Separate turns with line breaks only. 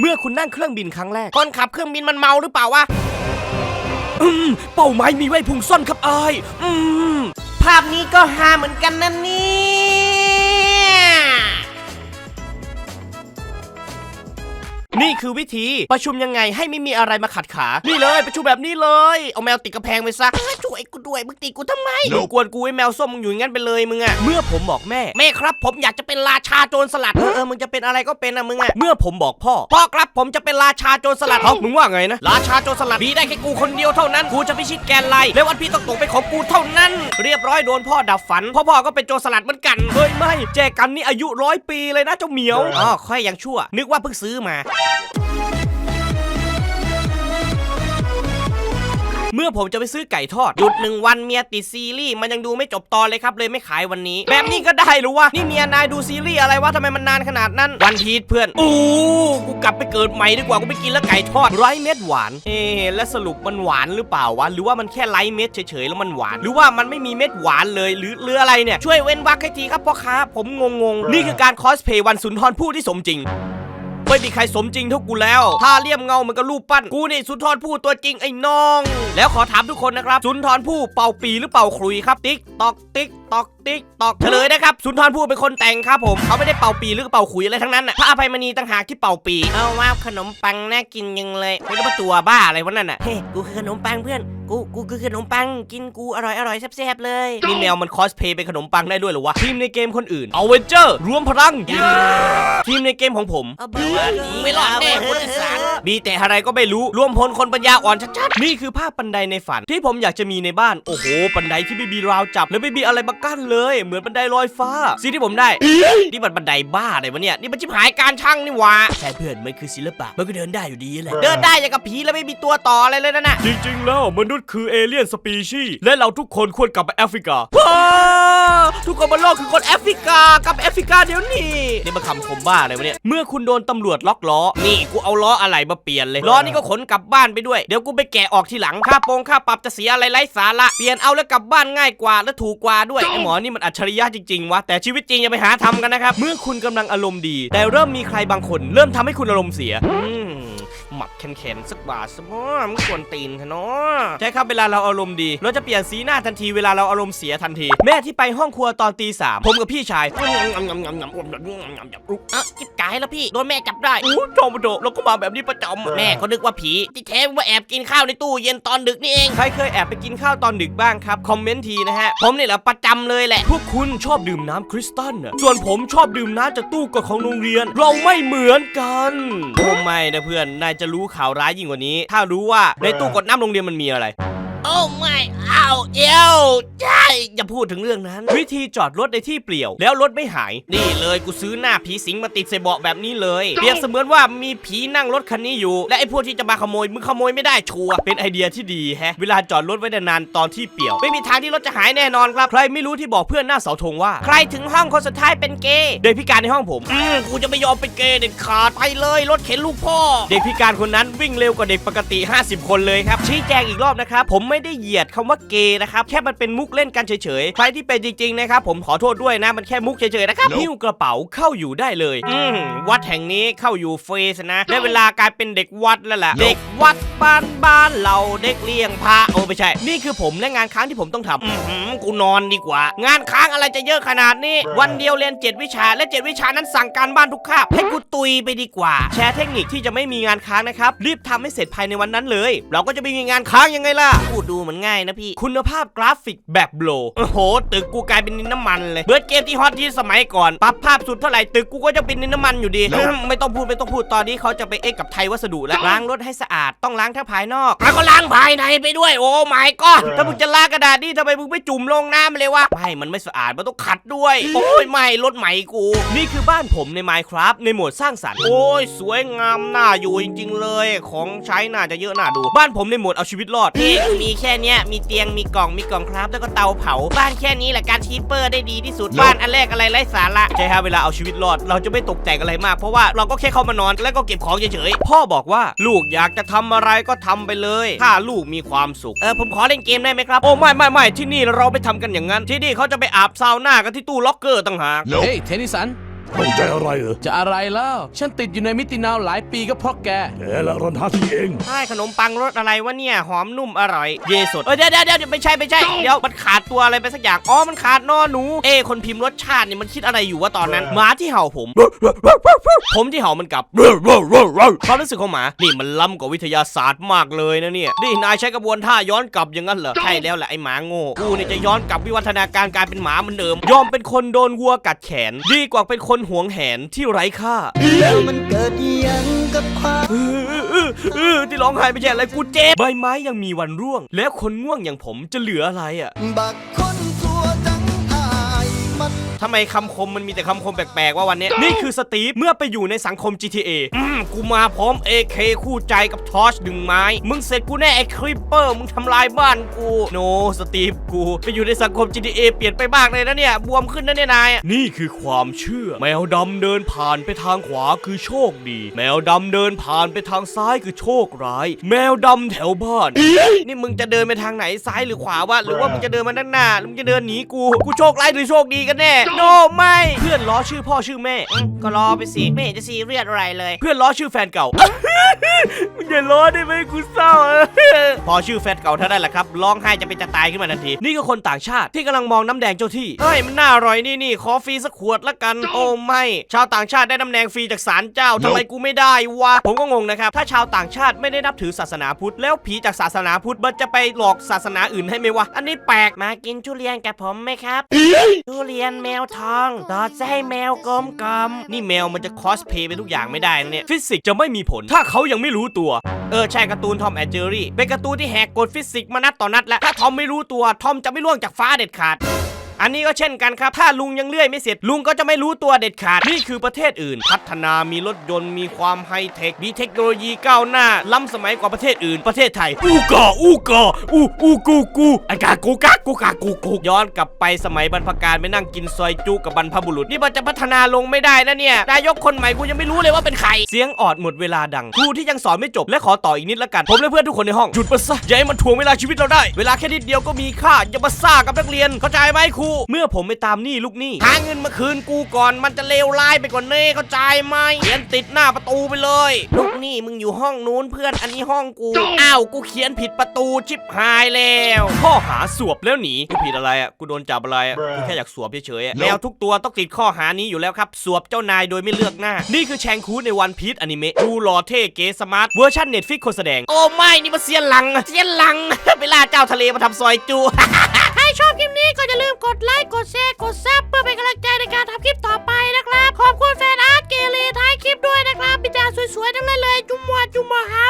เมื่อคุณนั่งเครื่องบินครั้งแรก
คนขับเครื่องบินมันเมาหรือเปล่าวะ
อืม เป้าหมายมีไว้พุงซ่อนครับอาย อืม
ภาพนี้ก็ฮาเหมือนกันนะเนี่ย
นี่คือวิธีประชุมยังไงให้ไม่มีอะไรมาขัดขา นี่เลยประชุมแบบนี้เลย เอาแมวติดกระแพงไปซะ
ช่วยกูด้วยมึงตีกูทำไม
มึงกวนกูให้แมวส้มมึงอยู่อย่างนั้นไปเลยมึงอะเมื่อผมบอกแม่
แม่ครับผมอยากจะเป็นราชาโจรสลัด
เออเออมึงจะเป็นอะไรก็เป็นอะมึงอะเมื่อผมบอกพ่อ
พ่อครับผมจะเป็นราชาโจรสลัด
เอ้ามึงว่าไงนะ
ราชาโจรสลัดมีได้แค่กูคนเดียวเท่านั้นกูจะพิชิตแกนไลและวันพี่ต้องตกเป็นของกูเท่านั้น
เรียบร้อยโดนพ่อดับฝัน
พ่อพ่อก็เป็นโจรสลัดเหมือนกัน
เฮ้ยไม่แจกันนี่อายุร้อยปีเลยนะเจ้าเหมียว
อ๋อค่อยยังชั่ว นึกว่าเพิ่งซื้อมา
เมื่อผมจะไปซื้อไก่ทอด
หยุดหนึ่งวันเมียติดซีรีส์มันยังดูไม่จบตอนเลยครับ เลยไม่ขายวันนี้
แบบนี้ก็ได้หรือวะ
นี่เมียนายดูซีรีส์อะไรวะทำไมมันนานขนาดนั้น วันพีชเพื่อน
โอ้กูกลับไปเกิดใหม่ดีกว่า กูไม่กินแล้วไก่ทอดไร้เม็ดหวาน เอ๊แล้วสรุปมันหวานหรือเปล่าวะ หรือว่ามันแค่ไร้เม็ดเฉยๆแล้วมันหวาน หรือว่ามันไม่มีเม็ดหวานเลย หรือหรืออะไรเนี่ย
ช่วยเว้นวรรคให้ทีครับพ่อค้า ผมงงงๆ
นี่คือการคอสเพย์วันสุนทรภู่ที่สมจริง ไม่มีใครสมจริงเท่ากูแล้วถ้าเลี่ยมเงามันก็รูปปั้นกูนี่สุนทรภู่ตัวจริงไอ้น้อง แล้วขอถามทุกคนนะครับสุนทรภู่เป่าปีหรือเป่าขลุยครับ ติ๊กตอกติ๊กตอกติ๊กตอกเฉลยนะครับสุนทรภู่เป็นคนแต่งครับผมเขาไม่ได้เป่าปีหรือเป่าขลุยอะไรทั้งนั้นน่ะพระอภัยมณีต่างหากที่เป่าปี
เอาว่าขนมปังน่ากินยังเลยไม่รู้ว่าตัวบ้าอะไรวะนั่นน่ะเฮ้กูคือขนมปังเพื่อน กูกูคือขนมปังกินกูอร่อยอร่อยแซ่บๆเลย
นี่แมวมันคอสเพย์เป็นขนมปังได้ด้วยเหรอวะทีมในเกมคนอื่นเอาเวนเจอร์รวมพลังทีมในเกมของผม
เอาบ้าไม่รอดแน่คนอีสาน
มีแต่อะไรก็ไม่รู้รวมพลคนปัญญาอ่อนชัดๆนี่คือภาพบันไดในฝัน ที่ผมอยากจะมีในบ้านโอ้โหบันไดที่ไม่มีราวจับและไม่มีอะไรมากั้นเลย เหมือนบันไดลอยฟ้าสิ่งที่ผมได้นี่มันบันไดบ้าอะไรวะเนี่ย
นี่มันชิบหายการช่างนี่หว่า
ใช่เพื่อนมันคือศิลปะมันก็เดินได้อยู่ดีแหละ
เดินได้อย่างกับผีแล้วไม่มีตัวต่ออะไรเลยนั่นน่ะ
จริงๆแล้วมนุษย์คือเอเลี่ยนสปีชีส์และเราทุกคนควรกลับไปแอฟริกาทุกคนบนโลกคือคนแอฟริกากลับแอฟริกาเดี๋ยวนี้นี่มันคำคมบ้าอะไรวะเนี่ยเมื่อคุณโดนตำรวจล็อกล้อนี่กูเอาล้ออะไรมาเปลี่ยนเลยล้อนี่ก็ขนกลับบ้านไปด้วยเดี๋ยวกูไปแกะออกทีหลังค่าโปรงค่าปรับจะเสียอะไรไร้สาระเปลี่ยนเอาแล้วกลับบ้านง่ายกว่าและถูกกว่าด้วยไอหมอนี่มันอัจฉริยะจริงๆวะแต่ชีวิตจริงอย่าไปหาทำกันนะครับเมื่อคุณกำลังอารมณ์ดี แต่เริ่มมีใครบางคน เริ่มทำให้คุณอารมณ์เสีย
อืม หมัดแข็งๆสักบาทสมอมึงกวนตีนเถอะเนาะ
ใช่ครับเวลาเราอารมณ์ดี เราจะเปลี่ยนสีหน้าทันทีเวลาเราอารมณ์เสียทันที แม่ที่ไปห้องครัวตอนตีสามผมกับพี่ชาย
เอ้าจิบกายแล้วพี่โดนแม่จับได้
อู้จอมโดเราก็มาแบบนี้ประจำ
แม่เขานึกว่าผีที่แท้ว่าแอบกินข้าวในตู้เย็นตอนดึกนี่เอง
ใครเคยแอบไปกินข้าวตอนดึกบ้างครับคอมเมนต์ทีนะฮะ
ผมนี่แหละประจำเลยแหละ
พวกคุณชอบดื่มน้ำคริสตัลน่ะส่วนผมชอบดื่มน้ำจากตู้กดของโรงเรียน เราไม่เหมือนกันโอ้ไม่นะเพื่อนนายจะรู้ข่าวร้ายยิ่งกว่านี้ ถ้ารู้ว่าในตู้กดน้ำโรงเรียนมันมีอะไร
โอ้ไม่อ้าวเอวใช่อย่าพูดถึงเรื่องนั้น
วิธีจอดรถในที่เปลี่ยว แล้วรถไม่หาย
นี่เลยกูซื้อหน้าผีสิงมาติดใส่เบาะแบบนี้เลยเปรียบเสมือนว่ามีผีนั่งรถคันนี้อยู่ และไอ้พวกที่จะมาขโมยมึงขโมยไม่ได้ชัวร์
เป็นไอเดียที่ดีแฮะ เวลาจอดรถไว้นานๆตอนที่เปลี่ยว
ไม่มีทางที่รถจะหายแน่นอนครับ
ใครไม่รู้ที่บอกเพื่อนหน้าเสาธงว่า
ใครถึงห้องคนสุดท้ายเป็นเกย์
เด็กพิการในห้องผม
อืมกูจะไม่ยอมเป็นเกย์เด็ดขาดไปเลยรถเข็นลูกพ่อ
เด็กพิการคนนั้นวิ่งเร็วกว่าเด็กปกติ 50 คนเลยครับชี้แจงอีกรอบนะครับผมไม่ได้เหยียดคำว่าเกย์นะครับแค่มันเป็นมุกเล่นกันเฉยๆใครที่เป็นจริงๆนะครับผมขอโทษด้วยนะมันแค่มุกเฉยๆนะครับหิ้วกระเป๋าเข้าอยู่ได้เลย
อืมวัดแห่งนี้เข้าอยู่เฟสนะได้เวลากลายเป็นเด็กวัดแล้วล่ะเด็กวัดบ้านบ้านเราเด็กเลี้ยงพระโอ้ไม่ใช่
นี่คือผมและงานค้างที่ผมต้องทำ
อือหือกูนอนดีกว่า งานค้างอะไรจะเยอะขนาดนี้ วันเดียวเรียน 7 วิชา และ 7 วิชานั้นสั่งการบ้านทุกคาบให้กูตุยไปดีกว่า
แชร์เทคนิคที่จะไม่มีงานค้างนะครับ รีบทำให้เสร็จภายในวันนั้นเลย เราก็จะไม่มีงานค้างยังไงล่ะ
พูดดูเหมือนง่ายนะพี่
คุณภาพกราฟิกแบบโบล
โอ้โห ตึกกูกลายเป็นดินน้ำมันเลยเบิร์ดเกมที่ฮอตที่สมัยก่อน ปรับภาพสุดเท่าไหร่ตึกกูก็จะเป็นดินน้ำมันอยู่ดี
ไม่ต้องพูดไม่ต้องพูดตอนนี้เขาจะไปเอ็กกับไทยวัสดุแล้วล้างรถให้สะอาดต้องล้างแค่ภายนอก
แล้วก็ล้างภายในไปด้วย โอ้ไม่ก็ถ้ามึงจะล้างกระดาษนี่ทำไมมึงไม่จุ่มลงน้ำเลยวะไม่มันไม่สะอาดมันต้องขัดด้วย โอ้ยไม่รถใหม่กู
นี่คือบ้านผมใน Minecraft ในโหมดสร้างสรรค์
โอ้ยสวยงามน่าอยู่จริง ๆ เลย ของใช้น่าจะเยอะน่าดู
บ้านผมในโหมดเอาชีวิตรอด
นี่มีแค่เนี้ยมีเตียงมีกล่องมีกล่องครับ แล้วก็เตาเผาบ้านแค่นี้แหละการชีเปอร์ได้ดีที่สุดบ้านอันแรกอะไรไร้สาระ
ใช่ฮะเวลาเอาชีวิตรอดเราจะไม่ตกแต่งอะไรมาก เพราะว่าเราก็แค่เข้ามานอนแล้วก็เก็บของเฉยๆพ่อบอกว่าลูกอยากจะทำอะไรก็ทำไปเลย ถ้าลูกมีความสุข
เออผมขอเล่นเกมได้ไหมครับ
โอ้ไม่ไม่ไม่ที่นี่เราไม่ทำกันอย่างนั้น ที่นี่เขาจะไปอาบซาวน่ากันที่ตู้ล็อกเกอร์ต่างหาก
Hey, Tenny-san.
ตกใจอะไรเหรอ
จะอะไรแล้ว ฉันติดอยู่ในมิตินาวหลายปีก็เพราะแก
แกละรอนหาที่เอง
ใช่ขนมปังรสอะไรวะเนี่ย หอมนุ่มอร่อย เยสดเออเดี๋ยวเดี๋ยวเดี๋ยวไม่ใช่ไม่ใช่ เดี๋ยวมันขาดตัวอะไรไปสักอย่าง อ๋อ มันขาดนอหนู เอ้คนพิมพ์รสชาติเนี่ยมันคิดอะไรอยู่วะตอนนั้น หมาที่เห่าผม ผมที่เห่ามันกลับ ความรู้สึกของหมา นี่มันล้ำกว่าวิทยาศาสตร์มากเลยนะเนี่ย นี่นายใช้กระบวนท่าย้อนกลับอย่างนั้นเหรอ ใช่แล้วแหละไอ้หมาโง่ กูเนี่ยจะย้อนกลับวิวัฒนาการกลายเป็นหมาเหมือนเดิม ยอมเป็นคนโดนวัวกัดแขน ดีกว่าเป็นคนหวงแหนที่ไร้ค่า
แล้วมันเกิดอิหยังกับความ
เออเออเออที่ร้องไห้ไม่ใช่อะไรกูเจ็บใบไม้ยังมีวันร่วง แล้วคนง่วงอย่างผมจะเหลืออะไรอะ
บักคน
ทำไมคำคมมันมีแต่คำคมแปลกๆว่าวันเนี้ยนี่คือสตีฟเมื่อไปอยู่ในสังคม GTA อืมกูมาพร้อม AK คู่ใจกับทอชหนึ่งไม้ มึงเสร็จกูแน่ไอ้คริปเปอร์มึงทำลายบ้านกูโนสตีฟกู ไปอยู่ในสังคม GTA เปลี่ยนไปมากเลยนะเนี่ย บวมขึ้นนะเนี่ยนาย นี่คือความเชื่อ แมวดำเดินผ่านไปทางขวาคือโชคดี แมวดำเดินผ่านไปทางซ้ายคือโชคร้าย แมวดำแถวบ้าน นี่มึงจะเดินไปทางไหนซ้ายหรือขวาวะหรือว่ามึงจะเดินมาด้านหน้าหรือมึงจะเดินหนีกู กูโชคร้ายหรือโชคดีกันแน่โนไม่เพื่อนล้อชื่อพ่อชื่อแม่อืมก็ล้อไปสิไม่เห็นจะซีเรียสอะไรเลย เพื่อนล้อชื่อแฟนเก่า มึงอย่าล้อได้ไหมกูเศร้าพอชื่อแฟนเก่าเท่านั้นแหละครับร้องไห้จะเป็นจะตายขึ้นมาทันที นี่ก็คนต่างชาติที่กำลังมองน้ำแดงเจ้าที่เฮ้ยมันน่าอร่อยนี่นี่ขอฟรีสักขวดละกัน โอ้ไม่ ชาวต่างชาติได้น้ำแดงฟรีจากศาลเจ้าทำไมกูไม่ได้วะผมก็งงนะครับ ถ้าชาวต่างชาติไม่ได้นับถือศาสนาพุทธแล้วผีจากศาสนาพุทธมันจะไปหลอกศาสนาอื่นให้ไหมวะอันนี้แปลกมากินทุเรียนกับผมไหมครับทุเรียนแมวทองตอดไส้แมวกลมกลมนี่แมวมันจะคอสเพย์ไปทุกอย่างไม่ได้นะเนี่ยฟิสิกส์จะไม่มีผล ถ้าเขายังไม่รู้ตัว เออใช่การ์ตูนทอมแอนเจอรี่เป็นการ์ตูนที่แหกกฎฟิสิกส์มานัดต่อนัดแล้วถ้าทอมไม่รู้ตัวทอมจะไม่ล่วงจากฟ้าเด็ดขาด อันนี้ก็เช่นกันครับ ถ้าลุงยังเลื่อยไม่เสร็จ ลุงก็จะไม่รู้ตัวเด็ดขาด นี่คือประเทศอื่น พัฒนามีรถยนต์มีความไฮเทค มีเทคโนโลยีก้าวหน้า ล้ำสมัยกว่าประเทศอื่น ประเทศไทย อูกาอูกาอูอูกูกูไอกากูกากูกากูกูย้อนกลับไปสมัยบรรพการไปนั่งกินซอยจุกับบรรพบุรุษ นี่มันจะพัฒนาลงไม่ได้นะเนี่ย นายกคนใหม่กูยังไม่รู้เลยว่าเป็นใคร เสียงออดหมดเวลาดัง ครูที่ยังสอนไม่จบและขอต่ออีกนิดละกัน ผมและเพื่อนทุกคนในห้อง หยุดมาซะอย่าให้มันถ่วงเวลาชีวิตเราได้ เวลาแค่นิดเดียวก็มีค่าอย่ามาซ่ากับนักเรียน เข้าใจไหมครูเมื่อผมไปตามหนี้ลูกหนี้หาเงินมาคืนกูก่อนมันจะเลวร้ายไปกว่านี้เข้าใจไหมเขียนติดหน้าประตูไปเลย ลูกหนี้มึงอยู่ห้องนู้นเพื่อนอันนี้ห้องกูอ้าวกูเขียนผิดประตูชิบหายแล้วข้อหาสวบแล้วหนีกูผิดอะไรอะกูโดนจับอะไรอะกูแค่อยากสวบเฉยๆอะแมวทุกตัวต้องติดข้อหานี้อยู่แล้วครับสวบเจ้านายโดยไม่เลือกหน้า นี่คือแชงคูในวันพีชอนิเมะดูหล่อเท่เก๋สมาร์ทเวอร์ชันเน็ตฟิกคนแสดง โอ้ไม่นี่มันเสียนหลังอะเสียนหลัง ไปล่าเจ้าทะเลมาทำซอยจู
ถ้าชอบคลิปนี้ก็อย่าลืมกดไลค์ กดแชร์ กดซับเพื่อเป็นกำลังใจในการทำคลิปต่อไปนะครับ ขอบคุณแฟนอาร์ตเกเรท้ายคลิปด้วยนะครับมีจาสวยๆทั้งนั้นเลย จุ๊มวัวจุ๊มมัวฮา